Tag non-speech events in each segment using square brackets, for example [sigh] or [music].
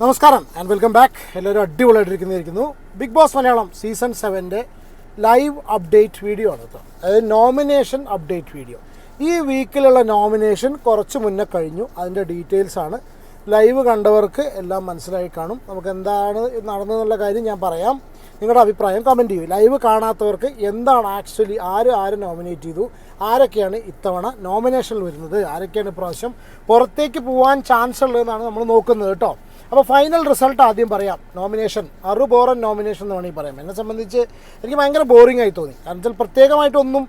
നമസ്കാരം and welcome back എല്ലാവരും അടിപൊളിയായിട്ടിരിക്കുന്നിരിക്കുന്നു ബിഗ് ബോസ് മലയാളം സീസൺ സെവന്റെ ലൈവ് അപ്ഡേറ്റ് വീഡിയോ ആണ് കേട്ടോ. അതായത് നോമിനേഷൻ അപ്ഡേറ്റ് വീഡിയോ ഈ വീക്കിലുള്ള നോമിനേഷൻ കുറച്ച് മുന്നേ കഴിഞ്ഞു. അതിന്റെ ഡീറ്റെയിൽസ് ആണ്. ലൈവ് കണ്ടവർക്ക് എല്ലാം മനസ്സിലായി കാണും. നമുക്ക് എന്താണ് നടന്നതെന്നുള്ള കാര്യം ഞാൻ പറയാം. നിങ്ങളുടെ അഭിപ്രായം കമന്റ് ചെയ്യൂ. ലൈവ് കാണാത്തവർക്ക് എന്താണ് ആക്ച്വലി ആര് ആര് നോമിനേറ്റ് ചെയ്തു? ആരൊക്കെയാണ് ഇത്തവണ നോമിനേഷനിൽ വരുന്നത്? ആരൊക്കെയാണ് ഇപ്രാവശ്യം പുറത്തേക്ക് പോകാൻ ചാൻസ് ഉള്ളതെന്നാണ് നമ്മൾ നോക്കുന്നത് കേട്ടോ. അപ്പോൾ ഫൈനൽ റിസൾട്ട് ആദ്യം പറയാം. നോമിനേഷൻ അറു ബോറൻ നോമിനേഷൻ എന്ന് വേണമെങ്കിൽ പറയാം. എന്നെ സംബന്ധിച്ച് എനിക്ക് ഭയങ്കര ബോറിംഗ് ആയി തോന്നി. കാരണം വെച്ചാൽ പ്രത്യേകമായിട്ടൊന്നും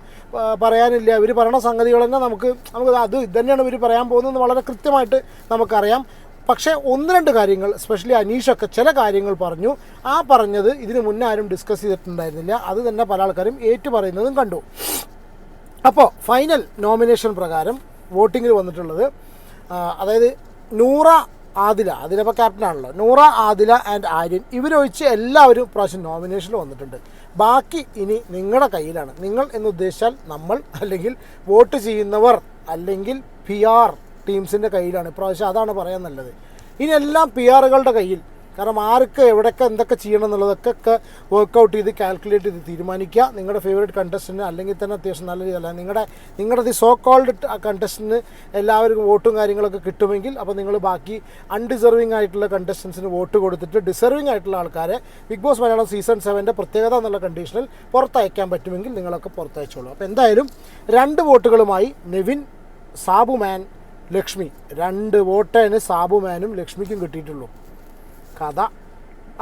പറയാനില്ല. ഇവർ പറയുന്ന സംഗതികൾ തന്നെ നമുക്ക് നമുക്ക് അത് ഇത് തന്നെയാണ് ഇവർ പറയാൻ പോകുന്നത് വളരെ കൃത്യമായിട്ട് നമുക്കറിയാം. പക്ഷേ ഒന്ന് രണ്ട് കാര്യങ്ങൾ സ്പെഷ്യലി അനീഷൊക്കെ ചില കാര്യങ്ങൾ പറഞ്ഞു. ആ പറഞ്ഞത് ഇതിന് മുന്നേ ആരും ഡിസ്കസ് ചെയ്തിട്ടുണ്ടായിരുന്നില്ല. അത് തന്നെ പല ആൾക്കാരും ഏറ്റു പറയുന്നതും കണ്ടു. അപ്പോൾ ഫൈനൽ നോമിനേഷൻ പ്രകാരം വോട്ടിങ്ങിൽ വന്നിട്ടുള്ളത് അതായത് നൂറ ആദില അതിലിപ്പോൾ ക്യാപ്റ്റനാണല്ലോ നൂറ ആദില ആൻഡ് ആര്യൻ ഇവരൊഴിച്ച് എല്ലാവരും പ്രാവശ്യം നോമിനേഷനിൽ വന്നിട്ടുണ്ട്. ബാക്കി ഇനി നിങ്ങളുടെ കയ്യിലാണ്. നിങ്ങൾ എന്ന് ഉദ്ദേശിച്ചാൽ നമ്മൾ അല്ലെങ്കിൽ വോട്ട് ചെയ്യുന്നവർ അല്ലെങ്കിൽ പി ആർ ടീംസിന്റെ കയ്യിലാണ്. ഇപ്രാവശ്യം അതാണ് പറയാൻ നല്ലത്. ഇനി എല്ലാം പി ആറുകളുടെ കയ്യിൽ. കാരണം ആർക്ക് എവിടെയൊക്കെ എന്തൊക്കെ ചെയ്യണം എന്നുള്ളതൊക്കെ ഒക്കെ വർക്കൗട്ട് ചെയ്ത് കാൽക്കുലേറ്റ് ചെയ്ത് തീരുമാനിക്കുക. നിങ്ങളുടെ ഫേവറേറ്റ് കണ്ടസ്റ്റിന് അല്ലെങ്കിൽ തന്നെ അത്യാവശ്യം നല്ല രീതിയിലല്ല നിങ്ങളുടെ നിങ്ങളുടെ ഈ സോ കോൾഡ് കണ്ടസ്റ്റിന് എല്ലാവർക്കും വോട്ടും കാര്യങ്ങളൊക്കെ കിട്ടുമെങ്കിൽ അപ്പോൾ നിങ്ങൾ ബാക്കി അൺഡിസർവിംഗ് ആയിട്ടുള്ള കണ്ടസ്റ്റൻസിന് വോട്ട് കൊടുത്തിട്ട് ഡിസർവിംഗ് ആയിട്ടുള്ള ആൾക്കാരെ ബിഗ് ബോസ് മലയാളം സീസൺ സെവന്റെ പ്രത്യേകത എന്നുള്ള കണ്ടീഷനിൽ പുറത്തയക്കാൻ പറ്റുമെങ്കിൽ നിങ്ങളൊക്കെ പുറത്തയച്ചോളൂ. അപ്പോൾ എന്തായാലും രണ്ട് വോട്ടുകളുമായി നെവിൻ സാബുമാൻ ലക്ഷ്മി. രണ്ട് വോട്ടേന് സാബുമാനും ലക്ഷ്മിക്കും കിട്ടിയിട്ടുള്ളൂ. കഥ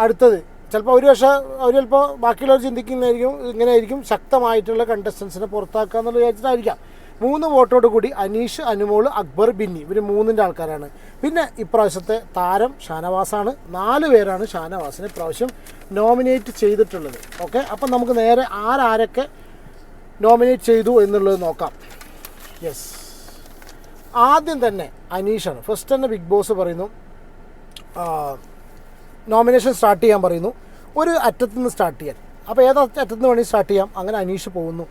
അടുത്തത്. ചിലപ്പോൾ ഒരു പക്ഷേ അവർ ചിലപ്പോൾ ബാക്കിയുള്ളവർ ചിന്തിക്കുന്നതായിരിക്കും ഇങ്ങനെയായിരിക്കും ശക്തമായിട്ടുള്ള കണ്ടസ്റ്റൻസിനെ പുറത്താക്കുക എന്നുള്ള വിചാരിച്ചിട്ടായിരിക്കാം. മൂന്ന് വോട്ടോട് കൂടി അനീഷ് അനുമോൾ അക്ബർ ബിന്നി. ഇവർ മൂന്നിന്റെ ആൾക്കാരാണ്. പിന്നെ ഇപ്രാവശ്യത്തെ താരം ഷാനവാസാണ്. നാല് പേരാണ് ഷാനവാസിനെ ഇപ്രാവശ്യം നോമിനേറ്റ് ചെയ്തിട്ടുള്ളത്. ഓക്കെ അപ്പം നമുക്ക് നേരെ ആരാരൊക്കെ നോമിനേറ്റ് ചെയ്തു എന്നുള്ളത് നോക്കാം. യെസ് ആദ്യം തന്നെ അനീഷാണ്. ഫസ്റ്റ് തന്നെ ബിഗ് ബോസ് പറയുന്നു. നോമിനേഷൻ സ്റ്റാർട്ട് ചെയ്യാൻ പറയുന്നു. ഒരു അറ്റത്ത് നിന്ന് സ്റ്റാർട്ട് ചെയ്യാൻ. അപ്പോൾ ഏത് അറ്റത്ത് നിന്ന് വേണമെങ്കിൽ സ്റ്റാർട്ട് ചെയ്യാം. അങ്ങനെ അനീഷ് പോകുന്നു.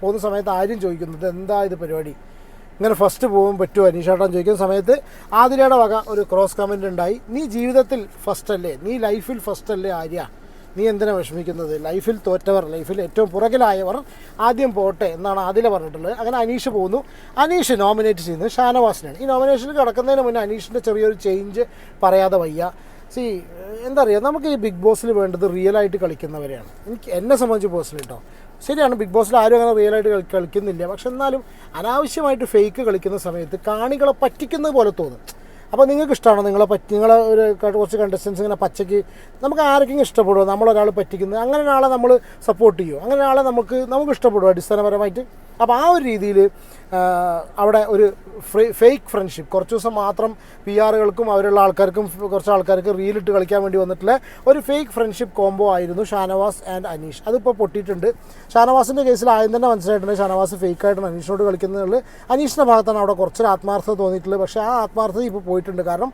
പോകുന്ന സമയത്ത് ആരും ചോദിക്കുന്നത് എന്താ ഇത് പരിപാടി? ഇങ്ങനെ ഫസ്റ്റ് പോകാൻ പറ്റുമോ? അനീഷേട്ടൻ ചോദിക്കുന്ന സമയത്ത് ആതിരയുടെ വക ഒരു ക്രോസ് കമന്റ് ഉണ്ടായി. നീ ജീവിതത്തിൽ ഫസ്റ്റ് അല്ലേ? നീ ലൈഫിൽ ഫസ്റ്റ് അല്ലേ ആര്യ? നീ എന്തിനാ വിഷമിക്കുന്നത്? ലൈഫിൽ തോറ്റവർ ലൈഫിൽ ഏറ്റവും പുറകിലായവർ ആദ്യം പോട്ടെ എന്നാണ് ആദ്യം പറഞ്ഞിട്ടുള്ളത്. അങ്ങനെ അനീഷ് പോകുന്നു. അനീഷ് നോമിനേറ്റ് ചെയ്യുന്നത് ഷാനവാസിനാണ് ഈ നോമിനേഷനിൽ കിടക്കുന്നതിന് മുന്നേ അനീഷിന്റെ ചെറിയൊരു ചേഞ്ച് പറയാതെ വയ്യ. സി എന്താ പറയുക നമുക്ക് ഈ ബിഗ് ബോസിൽ വേണ്ടത് റിയൽ ആയിട്ട് കളിക്കുന്നവരെയാണ്. എനിക്ക് എന്നെ സംബന്ധിച്ച് പേഴ്സണലി കേട്ടോ ശരിയാണ് ബിഗ് ബോസിൽ ആരും അങ്ങനെ റിയൽ ആയിട്ട് കളി- കളിക്കുന്നില്ല. പക്ഷെ എന്നാലും അനാവശ്യമായിട്ട് ഫേക്ക് കളിക്കുന്ന സമയത്ത് കാണികളെ പറ്റിക്കുന്നത് പോലെ തോന്നും. അപ്പോൾ നിങ്ങൾക്ക് ഇഷ്ടമാണോ നിങ്ങളെ പറ്റി നിങ്ങളെ ഒരു കുറച്ച് കണ്ടസ്റ്റൻസ് ഇങ്ങനെ പച്ചയ്ക്ക് നമുക്ക് ആർക്കെങ്കിലും ഇഷ്ടപ്പെടുമോ നമ്മളൊരാൾ പറ്റിക്കുന്നത്. അങ്ങനെ ഒരാളെ നമ്മൾ സപ്പോർട്ട് ചെയ്യുമോ അങ്ങനെ ഒരാളെ നമുക്ക് നമുക്ക് ഇഷ്ടപ്പെടുമോ അടിസ്ഥാനപരമായിട്ട്? അപ്പോൾ ആ ഒരു രീതിയിൽ അവിടെ ഒരു ഫേക്ക് ഫ്രണ്ട്ഷിപ്പ് കുറച്ച് ദിവസം മാത്രം പി ആറുകൾക്കും അവരുള്ള ആൾക്കാർക്കും കുറച്ച് ആൾക്കാർക്ക് റീലിട്ട് കളിക്കാൻ വേണ്ടി വന്നിട്ടുള്ള ഒരു ഫേക്ക് ഫ്രണ്ട്ഷിപ്പ് കോംബോ ആയിരുന്നു ഷാനവാസ് ആൻഡ് അനീഷ്. അതിപ്പോൾ പൊട്ടിയിട്ടുണ്ട്. ഷാനവാസിന്റെ കേസിൽ ആദ്യം തന്നെ മനസ്സിലായിട്ടുണ്ട് ഷാനവാസ് ഫേക്കായിട്ടാണ് അനീഷിനോട് കളിക്കുന്നതിൽ അനീഷിന്റെ ഭാഗത്താണ് അവിടെ കുറച്ചൊരു ആത്മാർത്ഥത തോന്നിയിട്ടുള്ളത്. പക്ഷേ ആ ആത്മാർത്ഥത ഇപ്പോൾ പോയിട്ടുണ്ട്. കാരണം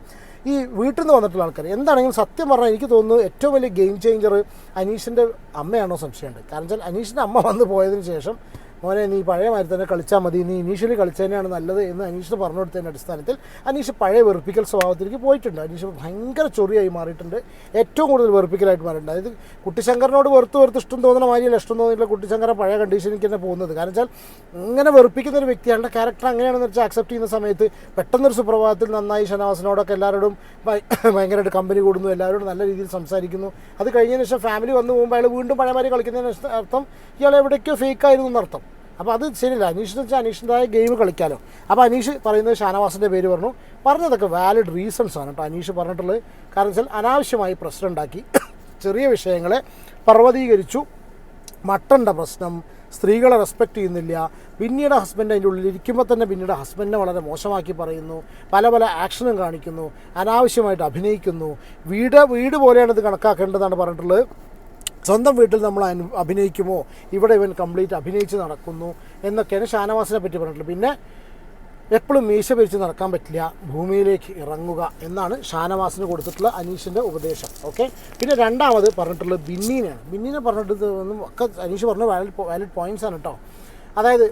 ഈ വീട്ടിൽ നിന്ന് വന്നിട്ടുള്ള ആൾക്കാർ എന്താണെങ്കിലും സത്യം പറഞ്ഞാൽ എനിക്ക് തോന്നുന്നു ഏറ്റവും വലിയ ഗെയിം ചേഞ്ചർ അനീഷിന്റെ അമ്മയാണോ സംശയമുണ്ട്. കാരണം വെച്ചാൽ അനീഷിന്റെ അമ്മ വന്ന് പോയതിന് ശേഷം മോനെ നീ പഴയ മാതിരി തന്നെ കളിച്ചാൽ മതി. നീ ഇനീഷ്യലി കളിച്ചതിനാണ് നല്ലത് എന്ന് അനീഷ് പറഞ്ഞു കൊടുത്തതിന്റെ അടിസ്ഥാനത്തിൽ അനീഷ് പഴയ വെറുപ്പിക്കൽ സ്വഭാവത്തിലേക്ക് പോയിട്ടുണ്ട്. അനീഷ് ഭയങ്കര ചൊറിയായി മാറിയിട്ടുണ്ട്. ഏറ്റവും കൂടുതൽ വെറുപ്പിക്കലായിട്ട് മാറിയിട്ടുണ്ട്. അതായത് കുട്ടിശങ്കറിനോട് വെറുത്ത് വെറുത്ത് ഇഷ്ടം തോന്നുന്ന മാതിരിയല്ല ഇഷ്ടം തോന്നിയില്ല കുട്ടിശങ്കര പഴയ കണ്ടീഷനിൽ തന്നെ പോകുന്നത്. കാരണം വെച്ചാൽ ഇങ്ങനെ വെറുപ്പിക്കുന്ന ഒരു വ്യക്തിയാണ് ക്യാരക്ടർ അങ്ങനെയാണെന്ന് വെച്ചാൽ അക്സെപ്റ്റ് ചെയ്യുന്ന സമയത്ത് പെട്ടെന്നൊരു സുപ്രഭാതത്തിൽ നന്നായി ഷനവാസിനോടൊക്കെ എല്ലാവരോടും ഭയ- ഭയങ്കരമായിട്ട് കമ്പനി കൂടുന്നു എല്ലാവരോടും നല്ല രീതിയിൽ സംസാരിക്കുന്നു. അത് കഴിഞ്ഞതിന് ശേഷം ഫാമിലി വന്നു പോകുമ്പോൾ അയാൾ വീണ്ടും പഴയമാരി കളിക്കുന്നതിന് അർത്ഥം ഇയാൾ എവിടേക്കോ ഫേക്ക് ആയിരുന്നു എന്നർത്ഥം. അപ്പോൾ അത് ശരിയല്ല. അനീഷിന് വെച്ചാൽ അനീഷിന്റെതായ ഗെയിം കളിക്കാമല്ലോ അപ്പോൾ അനീഷ് പറയുന്നത് ഷാനവാസിന്റെ പേര് പറഞ്ഞു. പറഞ്ഞതൊക്കെ വാലിഡ് റീസൺസ് ആണ് കേട്ടോ. അനീഷ് പറഞ്ഞിട്ടുള്ളത്. കാരണം വെച്ചാൽ അനാവശ്യമായി പ്രശ്നം ഉണ്ടാക്കി [coughs] ചെറിയ വിഷയങ്ങളെ പർവതീകരിച്ചു. മട്ടന്റെ പ്രശ്നം. സ്ത്രീകളെ റെസ്പെക്റ്റ് ചെയ്യുന്നില്ല. പിന്നീട് ഹസ്ബൻഡ് അതിന്റെ ഉള്ളിൽ ഇരിക്കുമ്പോൾ തന്നെ പിന്നീട് ഹസ്ബൻഡിനെ വളരെ മോശമാക്കി പറയുന്നു. പല പല ആക്ഷനും കാണിക്കുന്നു. അനാവശ്യമായിട്ട് അഭിനയിക്കുന്നു. വീട് വീട് പോലെയാണ് ഇത് കണക്കാക്കേണ്ടതാണ് പറഞ്ഞിട്ടുള്ളത്. സ്വന്തം വീട്ടിൽ നമ്മൾ അഭിനയിക്കുമോ? ഇവിടെ ഇവൻ കംപ്ലീറ്റ് അഭിനയിച്ച് നടക്കുന്നു എന്നൊക്കെയാണ് ഷാനവാസിനെ പറ്റി പറഞ്ഞിട്ടുള്ളത്. പിന്നെ എപ്പോഴും മീശ പിരിച്ച് നടക്കാൻ പറ്റില്ല ഭൂമിയിലേക്ക് ഇറങ്ങുക എന്നാണ് ഷാനവാസിന് കൊടുത്തിട്ടുള്ള അനീഷിന്റെ ഉപദേശം. ഓക്കെ പിന്നെ രണ്ടാമത് പറഞ്ഞിട്ടുള്ളത് ബിന്നീനാണ് ബിന്നീനെ പറഞ്ഞിട്ട് ഒക്കെ അനീഷ് പറഞ്ഞ വാലിഡ് വാലിഡ് പോയിന്റ്സ് ആണ് കേട്ടോ അതായത്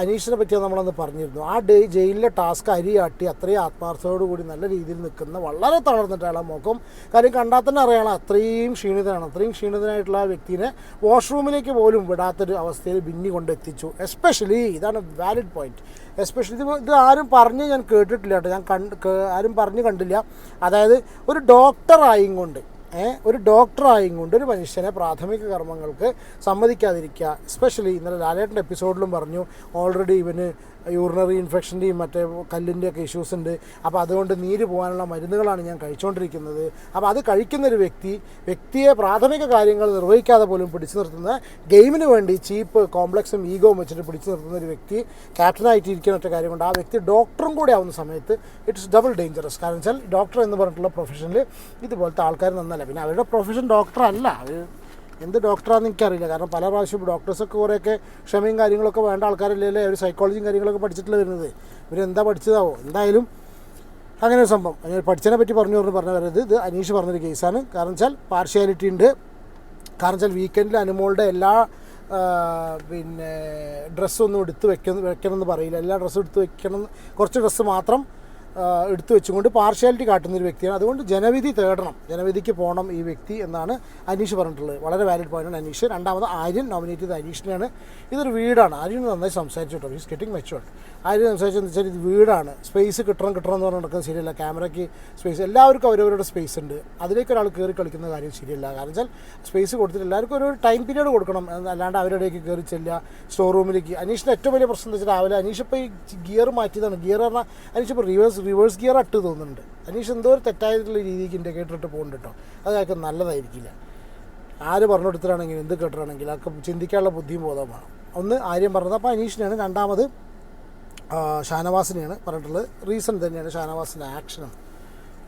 അനീഷിനെ പറ്റിയാണ് നമ്മളന്ന് പറഞ്ഞിരുന്നു. ആ ഡേ ജയിലിലെ ടാസ്ക് അരിയാട്ടി അത്രയും ആത്മാർത്ഥതയോടുകൂടി നല്ല രീതിയിൽ നിൽക്കുന്ന വളരെ തളർന്നിട്ടാണ് മുഖം. കാര്യം കണ്ടാൽ തന്നെ അറിയാം അത്രയും ക്ഷീണിതനാണ്. അത്രയും ക്ഷീണിതനായിട്ടുള്ള ആ വ്യക്തിനെ വാഷ്റൂമിലേക്ക് പോലും വിടാത്തൊരു അവസ്ഥയിൽ ബിന്നി കൊണ്ടെത്തിച്ചു. എസ്പെഷ്യലി ഇതാണ് വാലിഡ് പോയിന്റ് എസ്പെഷ്യലി ഇത് ആരും പറഞ്ഞ് ഞാൻ കേട്ടിട്ടില്ല കേട്ടോ. ഞാൻ കണ്ട് ആരും പറഞ്ഞ് കണ്ടില്ല. അതായത് ഒരു ഡോക്ടറായും കൊണ്ട് ഒരു ഡോക്ടറായും കൊണ്ട് ഒരു മനുഷ്യനെ പ്രാഥമിക കർമ്മങ്ങൾക്ക് സമ്മതിക്കാതിരിക്കുക. എസ്പെഷ്യലി ഇന്നലെ ലാലേട്ടന്റെ എപ്പിസോഡിലും പറഞ്ഞു ഓൾറെഡി ഇവന് യൂറിനറി ഇൻഫെക്ഷന്റെയും മറ്റേ കല്ലിന്റെയൊക്കെ ഇഷ്യൂസ് ഉണ്ട്. അപ്പോൾ അതുകൊണ്ട് നീര് പോകാനുള്ള മരുന്നുകളാണ് ഞാൻ കഴിച്ചുകൊണ്ടിരിക്കുന്നത് അപ്പോൾ അത് കഴിക്കുന്ന ഒരു വ്യക്തി വ്യക്തിയെ പ്രാഥമിക കാര്യങ്ങൾ നിർവഹിക്കാതെ പോലും പിടിച്ചു നിർത്തുന്ന ഗെയിമിന് വേണ്ടി ചീപ്പ് കോംപ്ലക്സും ഈഗോ വെച്ചിട്ട് പിടിച്ചു നിർത്തുന്ന ഒരു വ്യക്തി ക്യാപ്റ്റനായിട്ട് ഇരിക്കുന്ന ഒറ്റ കാര്യം കൊണ്ട് ആ വ്യക്തി ഡോക്ടറും കൂടി ആവുന്ന സമയത്ത് ഇറ്റ്സ് ഡബിൾ ഡേഞ്ചറസ് കാരണം വെച്ചാൽ ഡോക്ടർ എന്ന് പറഞ്ഞിട്ടുള്ള പ്രൊഫഷനിൽ ഇതുപോലത്തെ ആൾക്കാർ നന്നല്ല. പിന്നെ അവരുടെ പ്രൊഫഷൻ ഡോക്ടർ അല്ല. അവർ എന്ത് ഡോക്ടറാണെന്ന് എനിക്കറിയില്ല. കാരണം പല പ്രാവശ്യം ഡോക്ടേഴ്സൊക്കെ കുറേയൊക്കെ ക്ഷമയും കാര്യങ്ങളൊക്കെ വേണ്ട ആൾക്കാരല്ലേ ഒരു സൈക്കോളജിയും കാര്യങ്ങളൊക്കെ പഠിച്ചിട്ടുള്ള വരുന്നത്. ഇവരെന്താ പഠിച്ചതാവോ? എന്തായാലും അങ്ങനെ ഒരു സംഭവം. ഞാൻ പഠിച്ചതിനെ പറ്റി പറഞ്ഞു പറഞ്ഞു പറഞ്ഞു വരുന്നത് ഇത് അനീഷ് പറഞ്ഞൊരു കേസാണ്. കാരണം വെച്ചാൽ പാർഷ്യാലിറ്റി ഉണ്ട്. കാരണം വെച്ചാൽ വീക്കെൻഡിൽ അനുമോളുടെ എല്ലാ പിന്നെ ഡ്രസ്സൊന്നും എടുത്ത് വെക്കണം വെക്കണം എന്ന് പറയില്ല. എല്ലാ ഡ്രസ്സും എടുത്ത് വെക്കണം. കുറച്ച് ഡ്രസ്സ് മാത്രം എടുത്തു വെച്ചുകൊണ്ട് പാർഷ്യാലിറ്റി കാട്ടുന്ന ഒരു വ്യക്തിയാണ്. അതുകൊണ്ട് ജനവിധി തേടണം. ജനവിധിക്ക് പോകണം ഈ വ്യക്തി എന്നാണ് അനീഷ് പറഞ്ഞിട്ടുള്ളത്. വളരെ വാലിഡ് പോയിന്റാണ് അനീഷ്. രണ്ടാമത് ആര്യൻ നോമിനേറ്റ് ചെയ്ത അനീഷിനെയാണ്. ഇതൊരു വീടാണ്. ആര്യൻ നന്നായി സംസാരിച്ചു കേട്ടോ. ഈസ് ഗെറ്റിംഗ് മെച്ചുവർഡ് ആര്യൻ സംസാരിച്ചെന്ന് വെച്ചാൽ ഇത് വീടാണ്. സ്പേസ് കിട്ടണം കിട്ടണം എന്ന് പറഞ്ഞ് നടക്കുന്നത് ശരിയല്ല ക്യാമറയ്ക്ക് സ്പേസ് എല്ലാവർക്കും അവരവരുടെ സ്പേസ് ഉണ്ട്. അതിലേക്ക് ഒരാൾ കയറി കളിക്കുന്ന കാര്യം ശരിയല്ല കാരണം വെച്ചാൽ സ്പേസ് കൊടുത്തിട്ട് എല്ലാവർക്കും ഒരു ടൈം പീരീഡ് കൊടുക്കണം. അല്ലാണ്ട് അവരുടെയൊക്കെ കയറി ചെല്ലുക സ്റ്റോർ റൂമിലേക്ക് അനീഷിന്റെ ഏറ്റവും വലിയ പ്രശ്നം എന്ന് വെച്ചാൽ രാവിലെ അനീഷ് ഇപ്പോൾ ഈ ഗിയർ മാറ്റിയതാണ്. ഗിയർ പറഞ്ഞാൽ അനീഷ് ഇപ്പോൾ റിവേഴ്സ് റിവേഴ്സ് ഗിയർ അട്ട് തോന്നുന്നുണ്ട്. അനീഷ് എന്തോ ഒരു തെറ്റായിട്ടുള്ള രീതിക്ക് ഇൻഡിക്കേറ്റർ ഇട്ട് പോകുന്നുണ്ട് കേട്ടോ അത് അയാൾക്ക് നല്ലതായിരിക്കില്ല. ആര് പറഞ്ഞു കൊടുത്തിട്ടാണെങ്കിലും എന്ത് കേട്ടിട്ടാണെങ്കിലും അതൊക്കെ ചിന്തിക്കാനുള്ള ബുദ്ധിയും ബോധവും വേണം. ഒന്ന് ആര്യം പറഞ്ഞത് അപ്പോൾ അനീഷിനെയാണ്. രണ്ടാമത് ഷാനവാസിനെയാണ് പറഞ്ഞിട്ടുള്ളത്. റീസൺ തന്നെയാണ് ഷാനവാസിന്റെ ആക്ഷനും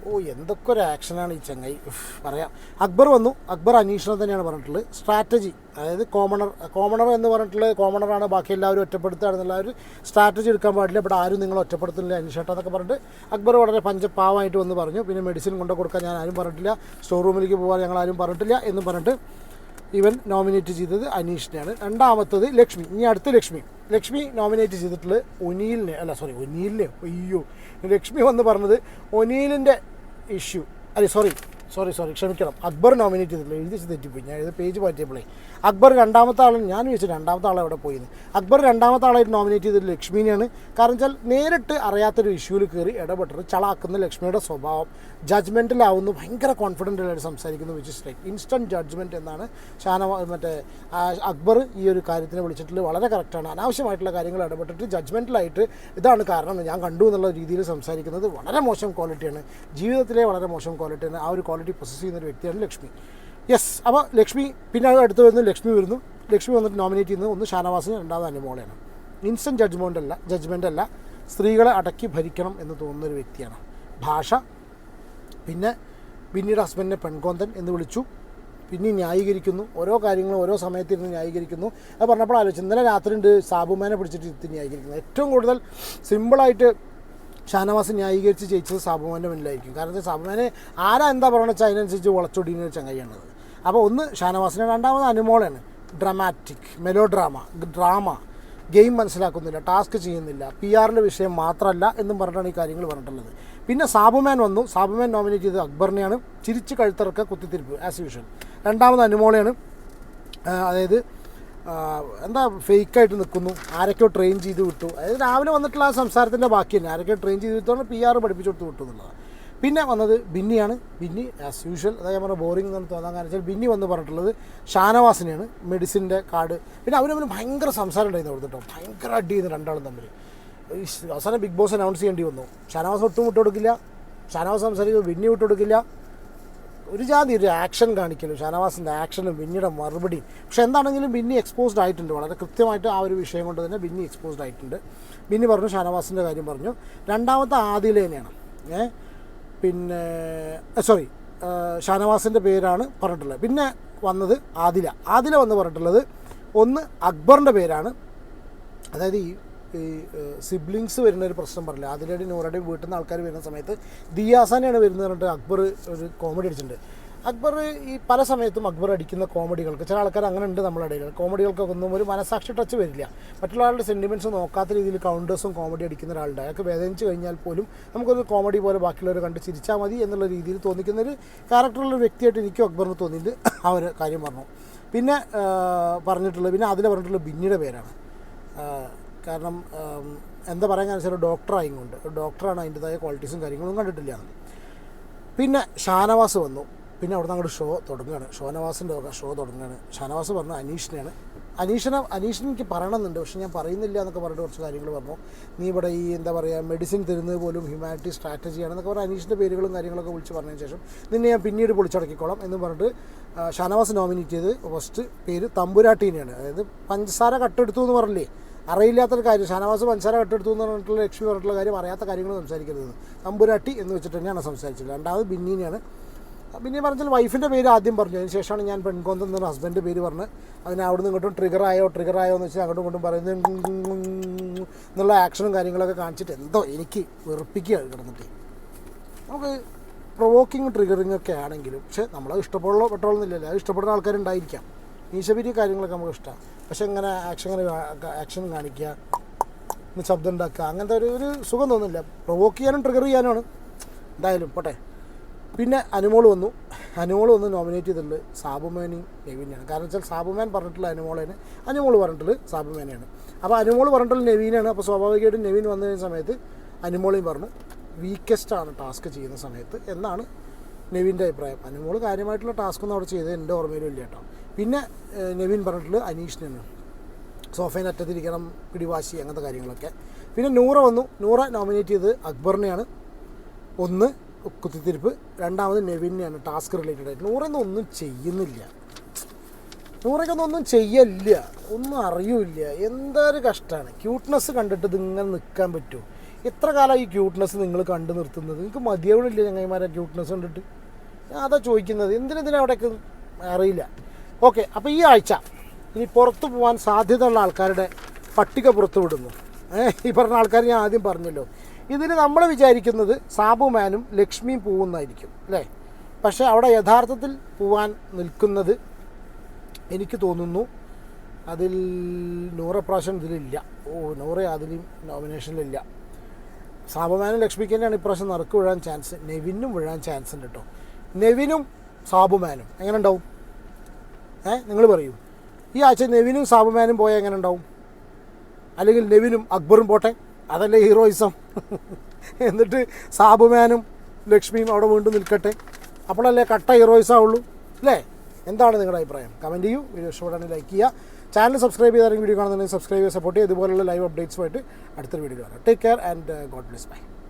ഓ എന്തൊക്കെ ഒരു ആക്ഷനാണ് ഈ ചങ്ങായി. പറയാം. അക്ബർ വന്നു. അക്ബർ അന്വേഷണം തന്നെയാണ് പറഞ്ഞിട്ടുള്ളത്. സ്ട്രാറ്റജി അതായത് കോമണർ കോമണർ എന്ന് പറഞ്ഞിട്ടുള്ളത് കോമണറാണ് ബാക്കി എല്ലാവരും ഒറ്റപ്പെടുത്തുകയാണെന്നുള്ള ഒരു സ്ട്രാറ്റജി എടുക്കാൻ പാടില്ല. ഇവിടെ ആരും നിങ്ങൾ ഒറ്റപ്പെടുത്തുന്നില്ല അന്വേഷണം എന്നൊക്കെ പറഞ്ഞിട്ട് അക്ബർ വളരെ പഞ്ചപാവമായിട്ട് വന്ന് പറഞ്ഞു. പിന്നെ മെഡിസിൻ കൊണ്ടു കൊടുക്കാൻ ഞാൻ ആരും പറഞ്ഞിട്ടില്ല. സ്റ്റോർ റൂമിലേക്ക് പോകാൻ ഞങ്ങൾ ആരും പറഞ്ഞിട്ടില്ല എന്ന് പറഞ്ഞിട്ട് ഇവൻ നോമിനേറ്റ് ചെയ്തത് അനീഷിനെയാണ്. രണ്ടാമത്തത് ലക്ഷ്മി. ഇനി അടുത്ത ലക്ഷ്മി. ലക്ഷ്മി നോമിനേറ്റ് ചെയ്തിട്ടുള്ളത് ഒനീലിനെ അല്ല സോറി ഒനീലിനെ അയ്യോ. ലക്ഷ്മി വന്ന് പറഞ്ഞത് ഒനീലിന്റെ ഇഷ്യൂ അല്ല സോറി സോറി സോറി ക്ഷമിക്കണം. അക്ബർ നോമിനേറ്റ് ചെയ്തിട്ടില്ല. എഴുതി തെറ്റിപ്പോയി. ഞാൻ ഇത് പേജ് മാറ്റിയപ്പോഴേ അക്ബർ രണ്ടാമത്തെ ആളും ഞാൻ ചോദിച്ചു രണ്ടാമത്തെ ആളെ എവിടെ പോയിന്ന് അക്ബർ രണ്ടാമത്തെ ആളായിട്ട് നോമിനേറ്റ് ചെയ്തത് ലക്ഷ്മിനെയാണ്. കാരണം വെച്ചാൽ നേരിട്ട് അറിയാത്തൊരു ഇഷ്യൂവിൽ കയറി ഇടപെട്ടിട്ട് ചളാക്കുന്ന ലക്ഷ്മിയുടെ സ്വഭാവം ജഡ്ജ്മെന്റിലാവുന്നു ഭയങ്കര കോൺഫിഡന്റ് ആയിട്ട് സംസാരിക്കുന്നു which is like instant judgement എന്നാണ് ഷാനവാ മറ്റേ അക്ബർ ഈ ഒരു കാര്യത്തിനെ വിളിച്ചിട്ട് വളരെ കറക്റ്റാണ് അനാവശ്യമായിട്ടുള്ള കാര്യങ്ങൾ ഇടപെട്ടിട്ട് ജഡ്ജ്മെന്റിലായിട്ട് ഇതാണ് കാരണം. ഞാൻ കണ്ടു എന്നുള്ള രീതിയിൽ സംസാരിക്കുന്നത് വളരെ മോശം ക്വാളിറ്റിയാണ് ജീവിതത്തിലെ വളരെ മോശം ക്വാളിറ്റിയാണ് ആ ഒരു പൊസസ് ചെയ്യുന്ന ഒരു വ്യക്തിയാണ് ലക്ഷ്മി. യെസ് അപ്പോൾ ലക്ഷ്മി പിന്നെ അടുത്ത് വരുന്നു ലക്ഷ്മി വരുന്നു. ലക്ഷ്മി വന്നിട്ട് നോമിനേറ്റ് ചെയ്യുന്നത് ഒന്ന് ഷാനവാസിന് രണ്ടാമത് അനുമോളയാണ് ഇൻസ്റ്റന്റ് ജഡ്ജ്മെന്റ് അല്ല ജഡ്ജ്മെന്റ് അല്ല. സ്ത്രീകളെ അടക്കി ഭരിക്കണം എന്ന് തോന്നുന്ന ഒരു വ്യക്തിയാണ്. ഭാഷ പിന്നെ പിന്നീട് ഹസ്ബൻഡിനെ പെൺകോന്തൻ എന്ന് വിളിച്ചു. പിന്നെ ന്യായീകരിക്കുന്നു. ഓരോ കാര്യങ്ങളും ഓരോ സമയത്തിരുന്ന് ന്യായീകരിക്കുന്നു. അത് പറഞ്ഞപ്പോൾ ആലോചിച്ചു ഇന്നലെ രാത്രി ഉണ്ട് സാബുമാനെ പിടിച്ചിട്ട് ഇരുത്തി ന്യായീകരിക്കുന്നത് ഏറ്റവും കൂടുതൽ സിമ്പിളായിട്ട് ഷാനവാസ് ന്യായീകരിച്ച് ജയിച്ചത് സാബുമാന്റെ മുന്നിലായിരിക്കും. കാരണം വെച്ചാൽ സാബുമാനെ ആരാ എന്താ പറയണ വെച്ചാൽ അതിനനുസരിച്ച് വളച്ചൊടിയുന്ന ഒരു ചങ്ങായിയാണത് അപ്പോൾ ഒന്ന് ഷാനവാസിനെ രണ്ടാമത് അനുമോളാണ് dramatic melodrama drama game മനസ്സിലാക്കുന്നില്ല ടാസ്ക് ചെയ്യുന്നില്ല പി ആറിന്റെ വിഷയം മാത്രമല്ല എന്നും പറഞ്ഞിട്ടാണ് ഈ കാര്യങ്ങൾ പറഞ്ഞിട്ടുള്ളത്. പിന്നെ സാബുമാൻ വന്നു. സാബുമാൻ നോമിനേറ്റ് ചെയ്തത് അക്ബറിനെയാണ്. ചിരിച്ച് കഴുത്തിറക്ക കുത്തിത്തിരിപ്പ് ആസ് യൂഷ്വൽ രണ്ടാമത് അനുമോളയാണ്. അതായത് എന്താ ഫേക്കായിട്ട് നിൽക്കുന്നു? ആരൊക്കെയോ ട്രെയിൻ ചെയ്ത് വിട്ടു. അതായത് രാവിലെ വന്നിട്ടുള്ള ആ സംസാരത്തിന്റെ ബാക്കി തന്നെ. ആരൊക്കെയോ ട്രെയിൻ ചെയ്ത് വിട്ടോണ്ട് പി ആർ പഠിപ്പിച്ചു കൊടുത്ത് വിട്ടു എന്നുള്ളതാണ്. പിന്നെ വന്നത് ബിന്നിയാണ്. ബിന്നി ആസ് യൂഷ്വൽ അതായത് ഞാൻ ബോറിംഗ് എന്ന് തോന്നാൻ കാരണം വെച്ചാൽ ബിന്നി വന്ന് പറഞ്ഞിട്ടുള്ളത് ഷാനവാസിനെയാണ് മെഡിസിന്റെ കാർഡ്. പിന്നെ അവരവന് ഭയങ്കര സംസാരം ഉണ്ടായിരുന്നു കൊടുത്തിട്ടോ ഭയങ്കര അടി ചെയ്യുന്നു രണ്ടാളും തമ്മിൽ. അവസാനം ബിഗ് ബോസ് അനൗൺസ് ചെയ്യേണ്ടി വന്നു. ഷാനവാസ് ഒട്ടും വിട്ടു കൊടുക്കില്ല. ഷാനവാസ് സംസാരിക്കുമ്പോൾ ബിന്നി വിട്ടു കൊടുക്കില്ല. ഒരു ജാതി ഒരു ആക്ഷൻ കാണിക്കുന്നു ഷാനവാസിന്റെ ആക്ഷനും ബിന്നിയുടെ മറുപടിയും. പക്ഷെ എന്താണെങ്കിലും ബിന്നി എക്സ്പോസ്ഡ് ആയിട്ടുണ്ട്. വളരെ കൃത്യമായിട്ട് ആ ഒരു വിഷയം കൊണ്ട് തന്നെ ബിന്നി എക്സ്പോസ്ഡ് ആയിട്ടുണ്ട്. ബിന്നി പറഞ്ഞു ഷാനവാസിന്റെ കാര്യം പറഞ്ഞു. രണ്ടാമത്തെ ആദിലേനെയാണ്. ഏ? പിന്നെ സോറി ഷാനവാസിന്റെ പേരാണ് പറഞ്ഞിട്ടുള്ളത്. പിന്നെ വന്നത് ആദില. ആദില വന്ന് പറഞ്ഞിട്ടുള്ളത് ഒന്ന് അക്ബറിന്റെ പേരാണ്. അതായത് ഈ ഈ സിബ്ലിങ്സ് വരുന്ന ഒരു പ്രശ്നം പറയില്ല അതിലടി നൂറടി വീട്ടിൽ നിന്ന് ആൾക്കാർ വരുന്ന സമയത്ത് ദിയാസാനെയാണ് വരുന്നത് പറഞ്ഞിട്ട് അക്ബർ ഒരു കോമഡി അടിച്ചിട്ടുണ്ട്. അക്ബർ ഈ പല സമയത്തും അക്ബർ അടിക്കുന്ന കോമഡികൾക്ക് ചില ആൾക്കാർ അങ്ങനെ ഉണ്ട് നമ്മുടെ ഇടയിൽ. കോമഡികൾക്കൊക്കെ ഒന്നും ഒരു മനസാക്ഷി ടച്ച് വരില്ല. മറ്റുള്ള ആളുടെ സെന്റിമെന്റ്സ് നോക്കാത്ത രീതിയിൽ കൗണ്ടേഴ്സും കോമഡി അടിക്കുന്ന ഒരാളുടെ അയാൾക്ക് വേദനിച്ച് കഴിഞ്ഞാൽ പോലും നമുക്കൊരു കോമഡി പോലെ ബാക്കിയുള്ളവർ കണ്ട് ചിരിച്ചാൽ മതി എന്നുള്ള രീതിയിൽ തോന്നിക്കുന്ന ഒരു ക്യാരക്ടറുള്ള വ്യക്തിയായിട്ട് എനിക്കും അക്ബറിന് തോന്നിയിട്ട് ആ [laughs] ഒരു കാര്യം പറഞ്ഞു. പിന്നെ പറഞ്ഞിട്ടുള്ളത് പിന്നെ അതിൽ പറഞ്ഞിട്ടുള്ള ബിന്നിയുടെ പേരാണ്. കാരണം എന്താ പറയാൻ വെച്ചാൽ ഒരു ഡോക്ടറായും കൊണ്ട് ഡോക്ടറാണ് അതിന്റെതായ ക്വാളിറ്റീസും കാര്യങ്ങളും കണ്ടിട്ടില്ല. പിന്നെ ഷാനവാസ് വന്നു. പിന്നെ അവിടെ അങ്ങോട്ട് ഷോ തുടങ്ങുകയാണ്. ഷോനവാസിന്റെ ഷോ തുടങ്ങുകയാണ്. ഷാനവാസ് പറഞ്ഞു അനീഷിനെയാണ്. അനീഷിനെ അനീഷിന് എനിക്ക് പറയണമെന്നുണ്ട്. പക്ഷെ ഞാൻ പറയുന്നില്ല എന്നൊക്കെ പറഞ്ഞിട്ട് കുറച്ച് കാര്യങ്ങൾ പറഞ്ഞു. നീ ഇവിടെ ഈ എന്താ പറയുക മെഡിസിൻ തരുന്നത് പോലും ഹ്യൂമാനിറ്റി സ്ട്രാറ്റജിയാണ് എന്നൊക്കെ പറഞ്ഞാൽ അനീഷിന്റെ പേരുകളും കാര്യങ്ങളൊക്കെ വിളിച്ച് പറഞ്ഞതിന് ശേഷം നിന്നെ ഞാൻ പിന്നീട് പൊളിച്ചടക്കിക്കോളാം എന്ന് പറഞ്ഞിട്ട് ഷാനവാസ് നോമിനേറ്റ് ചെയ്ത് ഫസ്റ്റ് പേര് തമ്പുരാട്ടീനെയാണ്. അതായത് പഞ്ചസാര കട്ടെടുത്തു എന്ന് പറഞ്ഞില്ലേ? അറിയില്ലാത്തൊരു കാര്യം. ഷാനവാസ് പഞ്ചാര കെട്ടെടുത്തു എന്ന് പറഞ്ഞിട്ടുള്ള ലക്ഷ്മി പറഞ്ഞിട്ടുള്ള കാര്യം അറിയാത്ത കാര്യങ്ങൾ സംസാരിക്കരുത് തമ്പുരാട്ടി എന്ന് വെച്ചിട്ട് തന്നെയാണ് സംസാരിച്ചത് രണ്ടാമത് ബിന്നീനെയാണ്. പിന്നെ പറഞ്ഞാൽ വൈഫിന്റെ പേര് ആദ്യം പറഞ്ഞു. അതിന് ശേഷമാണ് ഞാൻ പെൺകോന്തം എന്നൊരു ഹസ്ബൻഡ് പേര് പറഞ്ഞ് അതിന് അവിടെ നിന്ന് ഇങ്ങോട്ടും ട്രിഗർ ആയോ എന്ന് വെച്ചാൽ അങ്ങോട്ടും ഇങ്ങോട്ടും പറയുന്നത് എന്നുള്ള ആക്ഷനും കാര്യങ്ങളൊക്കെ കാണിച്ചിട്ട് എന്തോ എനിക്ക് വെറുപ്പിക്കുകയാണ് കിടന്നിട്ട്. നമുക്ക് പ്രൊവോക്കിങ് ട്രിഗറിങ് ഒക്കെ ആണെങ്കിലും പക്ഷേ നമ്മളത് ഇഷ്ടപ്പെടുള്ള പെട്ടോളെന്നില്ലല്ലോ. അത് ഇഷ്ടപ്പെടുന്ന ആൾക്കാരുണ്ടായിരിക്കാം. മീശപിരി കാര്യങ്ങളൊക്കെ നമുക്ക് ഇഷ്ടമാണ് പക്ഷെ ഇങ്ങനെ ആക്ഷൻ ആക്ഷൻ കാണിക്കുക ഇന്ന് ശബ്ദം ഉണ്ടാക്കുക അങ്ങനത്തെ ഒരു ഒരു സുഖം തോന്നുന്നില്ല. പ്രൊവോക്ക് ചെയ്യാനും ട്രിഗർ ചെയ്യാനുമാണ്. എന്തായാലും പോട്ടെ. പിന്നെ അനുമോൾ വന്നു. അനുമോൾ വന്ന് നോമിനേറ്റ് ചെയ്തിട്ടുള്ളത് സാബുമേനെയും നെവീനെയാണ്. കാരണം വെച്ചാൽ സാബുമേൻ പറഞ്ഞിട്ടുള്ള അനുമോളേനെ അനുമോൾ പറഞ്ഞിട്ടുള്ളത് സാബുമേനെയാണ്. അപ്പോൾ അനുമോൾ പറഞ്ഞിട്ടുള്ള നെവീനാണ് അപ്പോൾ സ്വാഭാവികമായിട്ടും നെവീൻ വന്ന സമയത്ത് അനുമോളെയും പറഞ്ഞു വീക്കസ്റ്റ് ആണ് ടാസ്ക് ചെയ്യുന്ന സമയത്ത് എന്നാണ് നെവിന്റെ അഭിപ്രായം. അനുമോൾ കാര്യമായിട്ടുള്ള ടാസ്ക് ഒന്നും അവിടെ ചെയ്തത് എന്റെ ഓർമ്മയിലും ഇല്ല കേട്ടോ. പിന്നെ നവീൻ പറഞ്ഞിട്ടുള്ളത് അനീഷിനാണ് സോഫയിൽ അറ്റത്തിരിക്കണം പിടിവാശി അങ്ങനത്തെ കാര്യങ്ങളൊക്കെ. പിന്നെ നൂറ വന്നു. നൂറ നോമിനേറ്റ് ചെയ്തത് അക്ബറിനെയാണ്. ഒന്ന് കുത്തിത്തിരിപ്പ്. രണ്ടാമത് നെവിനെയാണ് ടാസ്ക് റിലേറ്റഡ് ആയിട്ട്. നൂറൊന്നും ഒന്നും ചെയ്യുന്നില്ല. നൂറയ്ക്കൊന്നും ഒന്നും ചെയ്യല്ല ഒന്നും അറിയൂല എന്തൊരു കഷ്ടമാണ് ക്യൂട്ട്നെസ് കണ്ടിട്ട് ഇതിങ്ങനെ നിൽക്കാൻ പറ്റുമോ എത്ര കാലമായി ഈ ക്യൂട്ട്നെസ് നിങ്ങൾ കണ്ടു നിർത്തുന്നത്? നിങ്ങൾക്ക് മതിയാവണില്ല ചങ്ങായിമാരെ ക്യൂട്ട്നെസ് കണ്ടിട്ട്. ഞാൻ അതാ ചോദിക്കുന്നത്. എന്തിനെന്തിനാ അറിയില്ല. ഓക്കെ അപ്പോൾ ഈ ആഴ്ച ഇനി പുറത്തു പോകാൻ സാധ്യതയുള്ള ആൾക്കാരുടെ പട്ടിക പുറത്തു വിടുന്നു. ഏഹ് ഈ പറഞ്ഞ ആൾക്കാർ ഞാൻ ആദ്യം പറഞ്ഞല്ലോ. ഇതിന് നമ്മൾ വിചാരിക്കുന്നത് സാബുമാനും ലക്ഷ്മിയും പോകുന്നതായിരിക്കും അല്ലേ? പക്ഷേ അവിടെ യഥാർത്ഥത്തിൽ പോവാൻ നിൽക്കുന്നത് എനിക്ക് തോന്നുന്നു അതിൽ നൂറ പ്രാവശ്യം ഇതിലില്ല. ഓ നൂറ അതിലും നോമിനേഷനിലില്ല സാബുമാനും ലക്ഷ്മിക്ക് തന്നെയാണ് ഇപ്രാവശ്യം നറുക്ക് വീഴാൻ ചാൻസ് നെവിനും വീഴാൻ ചാൻസ് ഉണ്ട് കേട്ടോ നെവിനും സാബുമാനും എങ്ങനെ ഉണ്ടാവും ഏ? നിങ്ങൾ പറയൂ. ഈ ആഴ്ച നെവിനും സാബുമാനും പോയാൽ എങ്ങനെ ഉണ്ടാവും? അല്ലെങ്കിൽ നെവിനും അക്ബറും പോട്ടെ? അതല്ലേ ഹീറോയിസം. [laughs] എന്നിട്ട് സാബുമാനും ലക്ഷ്മിയും അവിടെ വീണ്ടും നിൽക്കട്ടെ. അപ്പോഴല്ലേ കട്ട ഹീറോയിസം ആവുള്ളൂ അല്ലേ? എന്താണ് നിങ്ങളുടെ അഭിപ്രായം? കമന്റ് ചെയ്യൂ വീഡിയോ ഇഷ്ടപ്പെടാണെങ്കിൽ ലൈക്ക് ചെയ്യുക. ചാനൽ സബ്സ്ക്രൈബ് ചെയ്താൽ വീഡിയോ കാണുന്നുണ്ടെങ്കിൽ സബ്സ്ക്രൈബ് ചെയ്ത് സപ്പോർട്ട് ചെയ്യുക ഇതുപോലുള്ള ലൈവ് അപ്ഡേറ്റ്സുമായിട്ട് അടുത്തൊരു വീഡിയോ കാണാം take care and God bless bye